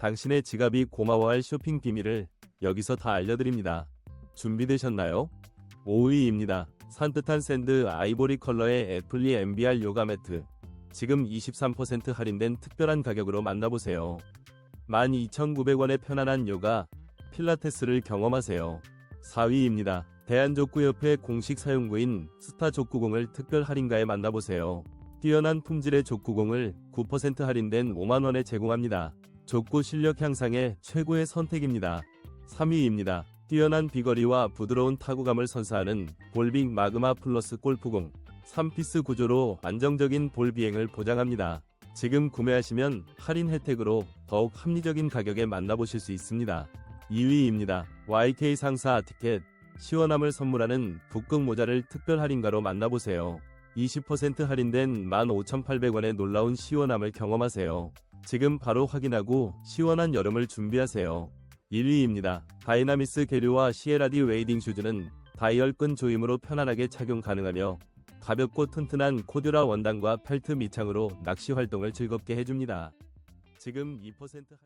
당신의 지갑이 고마워할 쇼핑 비밀을 여기서 다 알려드립니다. 준비되셨나요? 5위입니다. 산뜻한 샌드 아이보리 컬러의 애플리 MBR 요가 매트. 지금 23% 할인된 특별한 가격으로 만나보세요. 12,900원의 편안한 요가, 필라테스를 경험하세요. 4위입니다. 대한족구협회 공식 사용구인 스타 족구공을 특별 할인가에 만나보세요. 뛰어난 품질의 족구공을 9% 할인된 5만원에 제공합니다. 족구 실력 향상의 최고의 선택입니다. 3위입니다. 뛰어난 비거리와 부드러운 타구감을 선사하는 볼빅 마그마 플러스 골프공 3피스 구조로 안정적인 볼 비행을 보장합니다. 지금 구매하시면 할인 혜택으로 더욱 합리적인 가격에 만나보실 수 있습니다. 2위입니다. YK 상사 티켓 시원함을 선물하는 북극 모자를 특별 할인가로 만나보세요. 20% 할인된 15,800원의 놀라운 시원함을 경험하세요. 지금 바로 확인하고 시원한 여름을 준비하세요. 1위입니다. 다이나미스 계류와 시에라디 웨이딩 슈즈는 다이얼끈 조임으로 편안하게 착용 가능하며 가볍고 튼튼한 코듀라 원단과 펠트 밑창으로 낚시 활동을 즐겁게 해줍니다. 지금 2% 할...